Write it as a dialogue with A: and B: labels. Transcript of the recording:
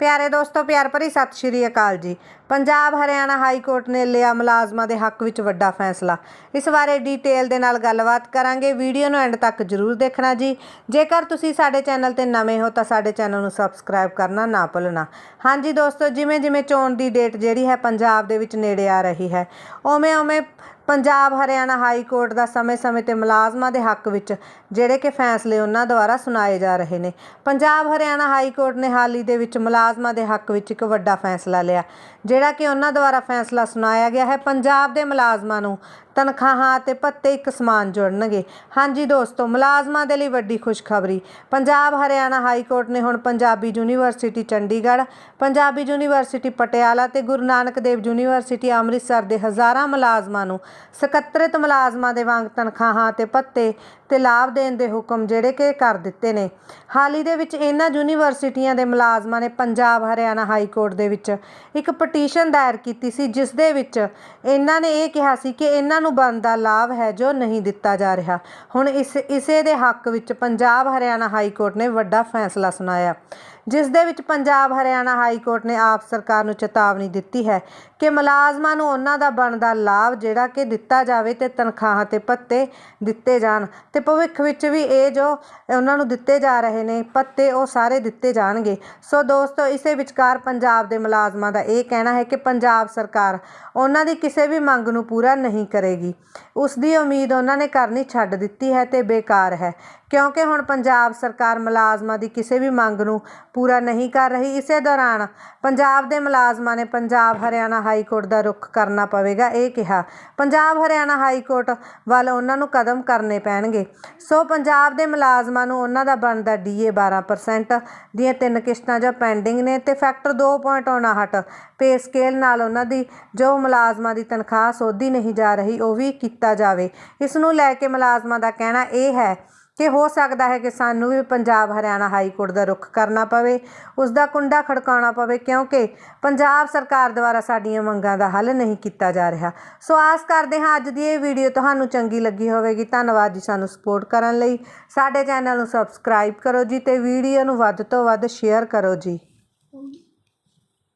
A: ਪਿਆਰੇ ਦੋਸਤੋ ਪਿਆਰ ਭਰੀ ਸਤਿ ਸ਼੍ਰੀ ਅਕਾਲ ਜੀ। ਪੰਜਾਬ ਹਰਿਆਣਾ ਹਾਈ ਕੋਰਟ ਨੇ ਲਿਆ ਮੁਲਾਜ਼ਮਾਂ ਦੇ ਹੱਕ ਵਿੱਚ ਵੱਡਾ ਫੈਸਲਾ। ਇਸ ਬਾਰੇ ਡੀਟੇਲ ਦੇ ਨਾਲ ਗੱਲਬਾਤ ਕਰਾਂਗੇ। ਵੀਡੀਓ ਨੂੰ ਐਂਡ ਤੱਕ ਜਰੂਰ ਦੇਖਣਾ ਜੀ। ਜੇਕਰ ਤੁਸੀਂ ਸਾਡੇ ਚੈਨਲ ਤੇ ਨਵੇਂ ਹੋ ਤਾਂ ਸਾਡੇ ਚੈਨਲ ਨੂੰ ਸਬਸਕ੍ਰਾਈਬ ਕਰਨਾ ਨਾ ਭੁੱਲਣਾ। ਹਾਂਜੀ ਦੋਸਤੋ ਜਿਵੇਂ ਜਿਵੇਂ ਚੋਣ ਦੀ ਡੇਟ ਜਿਹੜੀ ਹੈ ਪੰਜਾਬ ਦੇ ਵਿੱਚ ਨੇੜੇ ਆ ਰਹੀ ਹੈ ਉਵੇਂ ਉਵੇਂ ਪੰਜਾਬ ਹਰਿਆਣਾ ਹਾਈ ਕੋਰਟ ਦਾ ਸਮੇਂ-ਸਮੇਂ ਤੇ ਮੁਲਾਜ਼ਮਾਂ ਦੇ ਹੱਕ ਵਿੱਚ ਜਿਹੜੇ ਕਿ ਫੈਸਲੇ ਉਹਨਾਂ ਦੁਆਰਾ ਸੁਣਾਏ ਜਾ ਰਹੇ ਨੇ। ਪੰਜਾਬ ਹਰਿਆਣਾ ਹਾਈ ਕੋਰਟ ਨੇ ਹਾਲ ਹੀ ਦੇ ਵਿੱਚ ਮੁਲਾਜ਼ਮਾਂ ਦੇ ਹੱਕ ਵਿੱਚ ਇੱਕ ਵੱਡਾ ਫੈਸਲਾ ਲਿਆ ਜਿਹੜਾ ਕਿ ਉਹਨਾਂ ਦੁਆਰਾ ਫੈਸਲਾ ਸੁਣਾਇਆ ਗਿਆ ਹੈ ਪੰਜਾਬ ਦੇ ਮੁਲਾਜ਼ਮਾਂ ਨੂੰ। ਤਨਖਾਹਾਂ ਅਤੇ ਭੱਤੇ ਇੱਕ ਸਮਾਨ ਜੁੜਨਗੇ। ਹਾਂਜੀ ਦੋਸਤੋ, ਮੁਲਾਜ਼ਮਾਂ ਦੇ ਲਈ ਵੱਡੀ ਖੁਸ਼ਖਬਰੀ। ਪੰਜਾਬ, ਹਰਿਆਣਾ ਹਾਈ ਕੋਰਟ ਨੇ ਹੁਣ ਪੰਜਾਬੀ ਯੂਨੀਵਰਸਿਟੀ, ਚੰਡੀਗੜ੍ਹ, ਪੰਜਾਬੀ ਯੂਨੀਵਰਸਿਟੀ, ਪਟਿਆਲਾ ਤੇ ਗੁਰੂ ਨਾਨਕ ਦੇਵ ਯੂਨੀਵਰਸਿਟੀ, ਅੰਮ੍ਰਿਤਸਰ ਦੇ ਹਜ਼ਾਰਾਂ ਮੁਲਾਜ਼ਮਾਂ ਨੂੰ ਸਕੱਤਰਤ ਮੁਲਾਜ਼ਮਾਂ ਦੇ ਵਾਂਗ ਤਨਖਾਹਾਂ ਤੇ ਭੱਤੇ ਤੇ ਲਾਭ ਦੇਣ ਦੇ ਹੁਕਮ ਜਿਹੜੇ ਕਿ ਕਰ ਦਿੱਤੇ ਨੇ। ਹਾਲ ਹੀ ਦੇ ਵਿੱਚ ਇਹਨਾਂ ਯੂਨੀਵਰਸਿਟੀਆਂ ਦੇ ਮੁਲਾਜ਼ਮਾਂ ਨੇ ਪੰਜਾਬ, ਹਰਿਆਣਾ ਹਾਈ ਕੋਰਟ ਦੇ ਵਿੱਚ ਇੱਕ ਪਟੀਸ਼ਨ ਦਾਇਰ ਕੀਤੀ ਸੀ, ਜਿਸ ਦੇ ਵਿੱਚ ਇਹਨਾਂ ਨੇ ਇਹ ਕਿਹਾ ਸੀ ਕਿ ਇਹਨਾਂ ਨੂੰ ਬਣਦਾ ਲਾਭ ਹੈ ਜੋ ਨਹੀਂ ਦਿੱਤਾ ਜਾ ਰਿਹਾ। ਹੁਣ ਇਸ, ਇਸੇ ਦੇ ਹੱਕ ਵਿੱਚ ਪੰਜਾਬ ਹਰਿਆਣਾ ਹਾਈ ਕੋਰਟ ਨੇ ਵੱਡਾ ਫੈਸਲਾ ਸੁਣਾਇਆ। ਜਿਸ ਦੇ ਵਿੱਚ ਪੰਜਾਬ, ਹਰਿਆਣਾ ਹਾਈ ਕੋਰਟ ਨੇ ਆਪ ਸਰਕਾਰ ਨੂੰ ਚੇਤਾਵਨੀ ਦਿੱਤੀ ਹੈ ਕਿ ਮੁਲਾਜ਼ਮਾਂ ਨੂੰ ਉਹਨਾਂ ਦਾ ਬਣਦਾ ਲਾਭ ਜਿਹੜਾ ਕਿ ਦਿੱਤਾ ਜਾਵੇ ਤੇ ਤਨਖਾਹਾਂ ਤੇ ਪੱਤੇ ਦਿੱਤੇ ਜਾਣ ਤੇ ਭਵਿੱਖ ਵਿੱਚ ਵੀ ਇਹ ਜੋ ਉਹਨਾਂ ਨੂੰ ਦਿੱਤੇ ਜਾ ਰਹੇ ਨੇ ਭੱਤੇ, ਉਹ ਸਾਰੇ ਦਿੱਤੇ ਜਾਣਗੇ। ਸੋ ਦੋਸਤੋ, ਇਸੇ ਵਿਚਕਾਰ ਪੰਜਾਬ ਦੇ ਮੁਲਾਜ਼ਮਾਂ ਦਾ ਇਹ ਕਹਿਣਾ ਹੈ ਕਿ ਪੰਜਾਬ ਸਰਕਾਰ ਉਹਨਾਂ ਦੀ ਕਿਸੇ ਵੀ ਮੰਗ ਨੂੰ ਪੂਰਾ ਨਹੀਂ ਕਰੇਗੀ। ਉਸ ਦੀ ਉਮੀਦ ਉਹਨਾਂ ਨੇ ਕਰਨੀ ਛੱਡ ਦਿੱਤੀ ਹੈ ਤੇ ਬੇਕਾਰ ਹੈ। ਕਿਉਂਕਿ ਹੁਣ ਪੰਜਾਬ ਸਰਕਾਰ ਮੁਲਾਜ਼ਮਾਂ ਦੀ ਕਿਸੇ ਵੀ ਮੰਗ ਨੂੰ ਪੂਰਾ ਨਹੀਂ ਕਰ ਰਹੀ। ਇਸੇ ਦੌਰਾਨ ਪੰਜਾਬ ਦੇ ਮੁਲਾਜ਼ਮਾਂ ਨੇ ਪੰਜਾਬ ਹਰਿਆਣਾ ਹਾਈ ਕੋਰਟ ਦਾ ਰੁਖ ਕਰਨਾ ਪਵੇਗਾ। ਇਹ ਕਿਹਾ, ਪੰਜਾਬ ਹਰਿਆਣਾ ਹਾਈ ਕੋਰਟ ਵੱਲ ਉਹਨਾਂ ਨੂੰ ਕਦਮ ਕਰਨੇ ਪੈਣਗੇ। ਸੋ ਪੰਜਾਬ ਦੇ ਮੁਲਾਜ਼ਮਾਂ ਨੂੰ ਉਹਨਾਂ ਦਾ ਬਣਦਾ ਡੀਏ 12% ਦੀਆਂ ਤਿੰਨ ਕਿਸ਼ਤਾਂ ਜੋ ਪੈਂਡਿੰਗ ਨੇ ਤੇ ਫੈਕਟਰ 2.59 ਪੇ ਸਕੇਲ ਨਾਲ ਉਹਨਾਂ ਦੀ ਜੋ ਮੁਲਾਜ਼ਮਾਂ ਦੀ ਤਨਖਾਹ ਸੋਧੀ ਨਹੀਂ ਜਾ ਰਹੀ ਉਹ ਵੀ ਕੀਤਾ ਜਾਵੇ। ਇਸ ਨੂੰ ਲੈ ਕੇ ਮੁਲਾਜ਼ਮਾਂ ਦਾ ਕਹਿਣਾ ਇਹ ਹੈ ਕਿ ਹੋ ਸਕਦਾ ਹੈ ਕਿ ਸਾਨੂੰ ਵੀ ਪੰਜਾਬ ਹਰਿਆਣਾ ਹਾਈ ਕੋਰਟ ਦਾ ਰੁਖ ਕਰਨਾ ਪਵੇ ਉਸ ਦਾ ਕੁੰਡਾ ਖੜਕਾਉਣਾ ਪਵੇ, ਕਿਉਂਕਿ ਪੰਜਾਬ ਸਰਕਾਰ ਦੁਆਰਾ ਸਾਡੀਆਂ ਮੰਗਾਂ ਦਾ ਹੱਲ ਨਹੀਂ ਕੀਤਾ ਜਾ ਰਿਹਾ। ਸੋ ਆਸ ਕਰਦੇ ਹਾਂ ਅੱਜ ਦੀ ਇਹ ਵੀਡੀਓ ਤੁਹਾਨੂੰ ਚੰਗੀ ਲੱਗੀ ਹੋਵੇਗੀ। ਧੰਨਵਾਦ ਜੀ ਸਾਨੂੰ ਸਪੋਰਟ ਕਰਨ ਲਈ। ਸਾਡੇ ਚੈਨਲ ਨੂੰ ਸਬਸਕ੍ਰਾਈਬ ਕਰੋ ਜੀ ਤੇ ਵੀਡੀਓ ਨੂੰ ਵੱਧ ਤੋਂ ਵੱਧ ਸ਼ੇਅਰ ਕਰੋ ਜੀ।